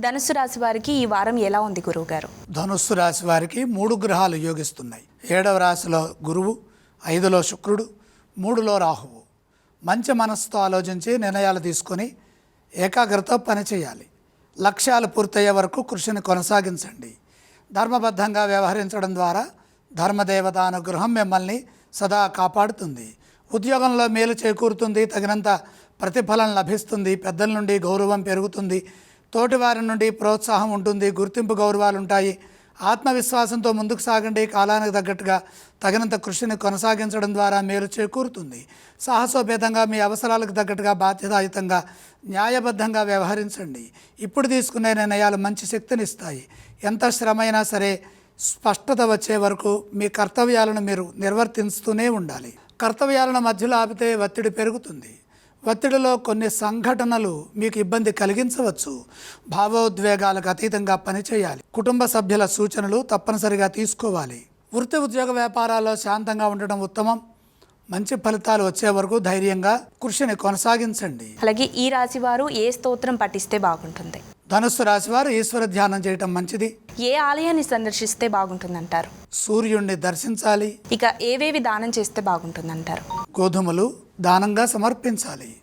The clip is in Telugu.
ధనుసు రాశి వారికి ఈ వారం ఎలా ఉంది గురువుగారు? ధనుస్సు రాశి వారికి మూడు గ్రహాలు యోగిస్తున్నాయి. ఏడవ రాశిలో గురువు ఐదులో శుక్రుడు మూడులో రాహువు. మంచి మనసుతో ఆలోచించి నిర్ణయాలు తీసుకొని ఏకాగ్రత పనిచేయాలి లక్ష్యాలు పూర్తయ్యే వరకు కృషిని కొనసాగించండి. ధర్మబద్ధంగా వ్యవహరించడం ద్వారా ధర్మదేవత అనుగ్రహం మిమ్మల్ని సదా కాపాడుతుంది. ఉద్యోగంలో మేలు చేకూరుతుంది తగినంత ప్రతిఫలం లభిస్తుంది పెద్దల నుండి గౌరవం పెరుగుతుంది తోటివారి నుండి ప్రోత్సాహం ఉంటుంది గుర్తింపు గౌరవాలు ఉంటాయి ఆత్మవిశ్వాసంతో ముందుకు సాగండి కాలానికి తగ్గట్టుగా తగినంత కృషిని కొనసాగించడం ద్వారా మేలు చేకూరుతుంది. సాహసోపేతంగా మీ అవసరాలకు తగ్గట్టుగా బాధ్యతాయుతంగా న్యాయబద్ధంగా వ్యవహరించండి. ఇప్పుడు తీసుకునే నిర్ణయాలు మంచి శక్తినిస్తాయి ఎంత శ్రమైనా సరే స్పష్టత వచ్చే వరకు మీ కర్తవ్యాలను మీరు నిర్వర్తిస్తూనే ఉండాలి. కర్తవ్యాలను మధ్యలో ఆపితే ఒత్తిడి పెరుగుతుంది. ఒత్తిడిలో కొన్ని సంఘటనలు మీకు ఇబ్బంది కలిగించవచ్చు. భావోద్వేగాలకు అతీతంగా పనిచేయాలి. కుటుంబ సభ్యుల సూచనలు తప్పనిసరిగా తీసుకోవాలి. వృత్తి ఉద్యోగ వ్యాపారాల్లో శాంతంగా ఉండడం ఉత్తమం. మంచి ఫలితాలు వచ్చే వరకు ధైర్యంగా కృషిని కొనసాగించండి. అలాగే ఈ రాశి వారు ఏ స్తోత్రం పఠిస్తే బాగుంటుంది? ధనుస్సు రాశి వారు ఈశ్వర ధ్యానం చేయటం మంచిది. ఏ ఆలయాన్ని సందర్శిస్తే బాగుంటుందంటారు? సూర్యుణ్ణి దర్శించాలి. ఇక ఏవేవి దానం చేస్తే బాగుంటుందంటారు? గోధుమలు దానంగా సమర్పించాలి.